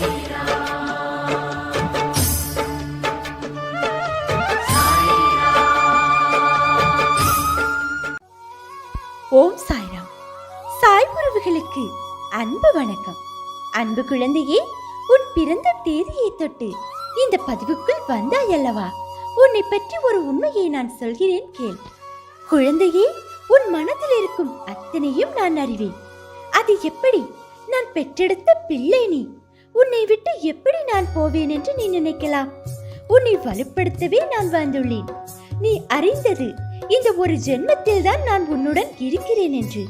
ஓம் சாய்ராம். சாய் உறவுகளுக்கு அன்பு வணக்கம். அன்பு குழந்தையே உன் பிறந்த தேதியை தொட்டு இந்த பதிவுக்குள் வந்தாய் அல்லவா? உன்னை பற்றி ஒரு உண்மையை நான் சொல்கிறேன் கேள். குழந்தையே உன் மனதில் இருக்கும் அத்தனையும் நான் அறிவேன். அது எப்படி? நான் பெற்றெடுத்த பிள்ளை நீ. உன்னை விட்டு எப்படி நான் போவேன் என்று நீ நினைக்கலாம். உன்னை வலுப்படுத்தவே நான் வந்துள்ளேன். நீ அறிந்தது இந்த ஒரு ஜென்மத்தில் தான் நான் உன்னுடன் இருக்கிறேன் என்று.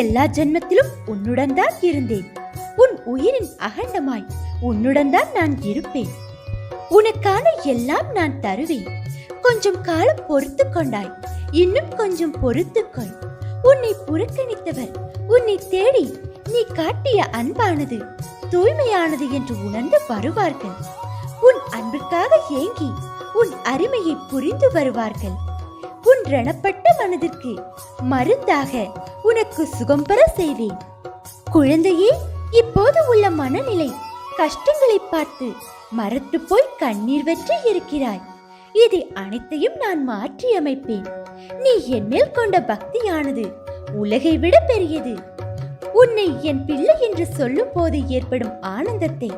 எல்லா ஜென்மத்திலும் உன்னுடன் தான் இருந்தேன். உன் உயிரின் அகண்டமாய் உன்னுடன் தான் நான் இருப்பேன். உனக்கான எல்லாம் நான் தருவேன். கொஞ்சம் காலம் பொறுத்து கொண்டாய். இன்னும் கொஞ்சம் பொறுத்துக்கொள் உன்னை புறக்கணித்தவர் உன்னை தேடி நீ காட்டிய அன்பானது. தூய்மையானது என்று உணர்ந்து வருவார்கள். உன் அன்பிற்காக ஏங்கி உன் அருமையை புரிந்து வருவார்கள். உன் ரணப்பட்ட மனதிற்கு மருந்தாக உனக்கு சுகம் பெற செய்வேன். குழந்தையே இப்போது உள்ள மனநிலை கஷ்டங்களை பார்த்து மறத்து போய் கண்ணீர் வெற்றி இருக்கிறாய். இது அனைத்தையும் நான் மாற்றி அமைப்பேன் நீ என்னில் கொண்ட பக்தியானது உலகை விட பெரியது. உன்னை என் பிள்ளை என்று சொல்லும் போது ஏற்படும் ஆனந்தத்தை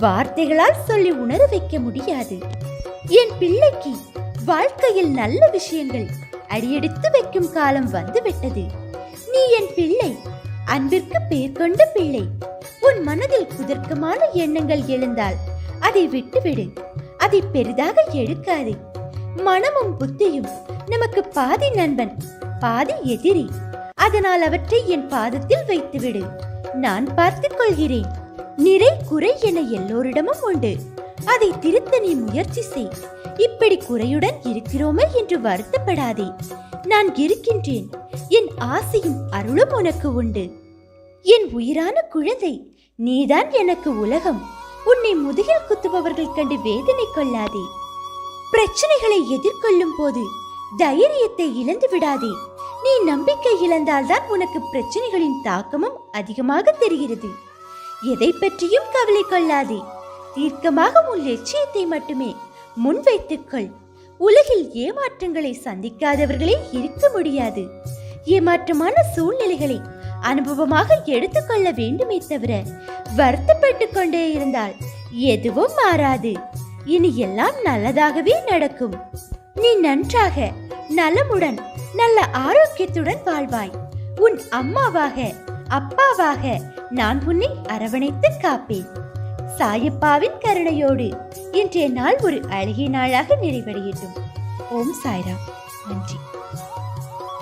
வார்த்தைகளால் சொல்லி உணர வைக்க முடியாது. என் பிள்ளைக்கு வாழ்க்கையில் நல்ல விஷயங்கள் அடியெடுத்து வைக்கும் காலம் வந்துவிட்டது. நீ என் பிள்ளை அன்பிற்கு பேர் கொண்ட பிள்ளை. உன் மனதில் குதர்க்கமான எண்ணங்கள் எழுந்தால் அதை விட்டுவிடு. அதை பெரிதாக எடுக்காதே. மனமும் புத்தியும் நமக்கு பாதி நண்பன் பாதி எதிரி. அதனால் அவற்றை என் பாதத்தில் வைத்துவிடு. நான் பார்த்துக் கொள்கிறேன். நிறை குறை என எல்லோரிடமும் உண்டு. அதை திருத்த நீ முயற்சி செய். இப்படி குறையுடன் இருக்கிறோமே என்று வருத்தப்படாதே. நான் இருக்கின்றேன். என் ஆசையும் அருளும் உனக்கு உண்டு. என் உயிரான குழந்தை நீதான் எனக்கு உலகம். உன்னை முதுகில் குத்துபவர்கள் கண்டு வேதனை கொள்ளாதே. பிரச்சனைகளை எதிர்கொள்ளும் போது தைரியத்தை இழந்து விடாதே நீ நம்பிக்கை இழந்தால்தான் உனக்கு பிரச்சனைகளின் தாக்கமும் அதிகமாக தெரிகிறது. எதை பற்றியும் கவலை கொள்ளாதே. தீர்க்கமாக உன் லட்சியத்தை மட்டுமே முன்வைத்துக்கொள் உலகில் ஏமாற்றங்களை சந்திக்காதவர்களே இருக்க முடியாது. ஏமாற்றமான சூழ்நிலைகளை அனுபவமாக எடுத்துக்கொள்ள வேண்டுமே தவிர வருத்தப்பட்டு கொண்டே இருந்தால் எதுவும் மாறாது. இனி எல்லாம் நல்லதாகவே நடக்கும். நீ நன்றாக நலமுடன் நல்ல ஆரோக்கியத்துடன் வாழ்வாய். உன் அம்மாவாக அப்பாவாக நான் உன்னை அரவணைத்து காப்பேன். சாயப்பாவின் கருணையோடு இன்றைய நாள் ஒரு அழகிய நாளாக நிறைவடையட்டும். ஓம் சாய்ராம். நன்றி.